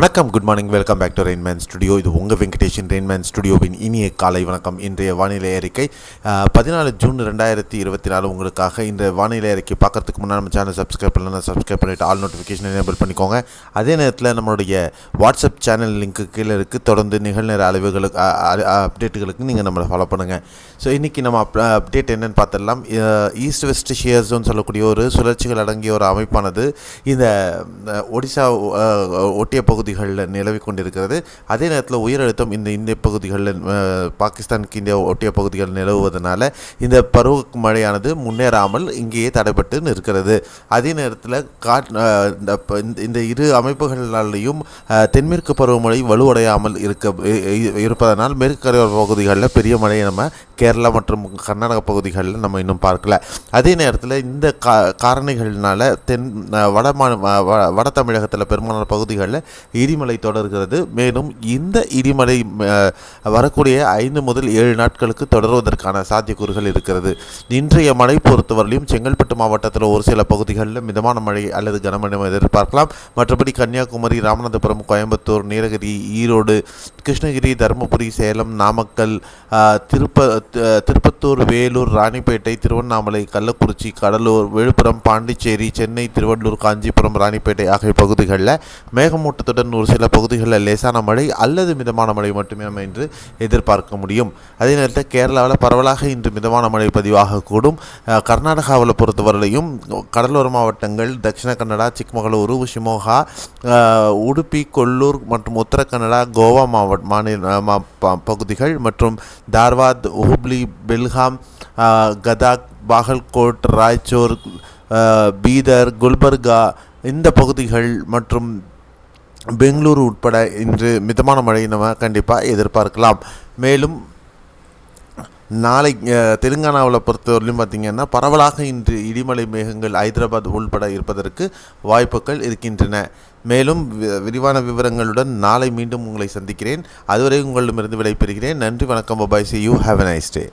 வணக்கம் good morning welcome back to Rainman studio இது உங்கள் வெங்கடேஷன் ரெயின்மேன் ஸ்டுடியோவின் இனிய காலை வணக்கம். இன்றைய வானிலை அறிக்கை பதினாலு ஜூன் ரெண்டாயிரத்தி இருபத்தி நாலு உங்களுக்காக. இன்றைய வானிலை அறிக்கை பார்க்கறதுக்கு முன்னாடி நம்ம சேனல் சப்ஸ்கிரைப் பண்ணலாம் சப்ஸ்கிரைப் பண்ணிவிட்டு ஆல் நோட்டிஃபிகேஷன் எனேபிள் பண்ணிக்கோங்க. அதே நேரத்தில் நம்மளுடைய வாட்ஸ்அப் சேனல் லிங்க்கு கீழே இருக்குது தொடர்ந்து நிகழ்நேர அளவுகளுக்கு அப்டேட்டுகளுக்கு நீங்கள் நம்மளை ஃபாலோ பண்ணுங்கள் ஸோ இன்றைக்கி நம்ம அப்டேட் என்னென்னு பார்த்துடலாம். ஈஸ்ட் வெஸ்ட் ஷியர் சொல்லக்கூடிய ஒரு சுழற்சிகள் அடங்கிய ஒரு அமைப்பானது. இந்த ஒடிசா ஒட்டிய பகுதி பகுதிகளில் நிலவி கொண்டிருக்கிறது. அதே நேரத்தில் உயர் அழுத்தம் இந்த இந்திய பகுதிகளில் பாகிஸ்தானுக்கு இந்தியா ஒட்டிய பகுதிகள் நிலவுவதனால இந்த பருவ மழையானது முன்னேறாமல் இங்கேயே தடைப்பட்டு நிற்கிறது. அதே நேரத்தில் காட் இந்த இந்த- இந்த இரு அமைப்புகளாலேயும் தென்மேற்கு பருவமழை வலுவடையாமல் இருக்க இருப்பதனால் மேற்கு கரையோர பகுதிகளில் பெரிய மழையை நம்ம கேரளா மற்றும் கர்நாடக பகுதிகளில் நம்ம இன்னும் பார்க்கல. அதே நேரத்தில் இந்த கா காரணிகள்னால தென் வட மா வட தமிழகத்தில் பெரும்பாலான பகுதிகளில் இடிமலை தொடர்கிறது. மேலும் இந்த இடிமலை வரக்கூடிய ஐந்து முதல் ஏழு நாட்களுக்கு தொடர்வதற்கான சாத்தியக்கூறுகள் இருக்கிறது. இன்றைய மழை பொறுத்தவரையிலும் செங்கல்பட்டு மாவட்டத்தில் ஒரு சில பகுதிகளில் மிதமான மழை அல்லது கனமழை எதிர்பார்க்கலாம். மற்றபடி கன்னியாகுமரி ராமநாதபுரம் கோயம்புத்தூர் நீலகிரி ஈரோடு கிருஷ்ணகிரி தருமபுரி சேலம் நாமக்கல் திருப்ப திருப்பத்தூர் வேலூர் ராணிப்பேட்டை திருவண்ணாமலை கள்ளக்குறிச்சி கடலூர் விழுப்புரம் பாண்டிச்சேரி சென்னை திருவள்ளூர் காஞ்சிபுரம் ராணிப்பேட்டை ஆகிய பகுதிகளில் மேகமூட்டத்துடன் ஒரு சில பகுதிகளில் லேசான மழை அல்லது மிதமான மழை மட்டுமே நம்ம இன்று எதிர்பார்க்க முடியும். அதே நேரத்தில் கேரளாவில் பரவலாக இன்று மிதமான மழை பதிவாகக்கூடும் கர்நாடகாவில் பொறுத்தவரையிலையும் கடலோர மாவட்டங்கள் தட்சிண கன்னடா சிக்மகளூரு ஷிமோகா உடுப்பி கொல்லூர் மற்றும் உத்தர கன்னடா கோவா மாவட்ட மாநில மா- ப- பகுதிகள் மற்றும் தார்வாத் ஹுப்ளி பெல்காம் கதாக் பாகல்கோட் ராய்ச்சூர் பீதர் குல்பர்கா இந்த பகுதிகள் மற்றும் பெங்களூரு உட்பட இன்று மிதமான மழையை நம்ம கண்டிப்பாக எதிர்பார்க்கலாம். மேலும் நாளை தெலுங்கானாவில் பொறுத்தவரையிலும் பார்த்திங்கன்னா பரவலாக இன்று இடிமலை மேகங்கள் ஹைதராபாத் உள்பட இருப்பதற்கு வாய்ப்புகள் இருக்கின்றன. மேலும் வி- விரிவான விவரங்களுடன் நாளை மீண்டும் உங்களை சந்திக்கிறேன். அதுவரை உங்களிடமிருந்து விடைபெறுகிறேன். நன்றி வணக்கம் bye see you have a nice day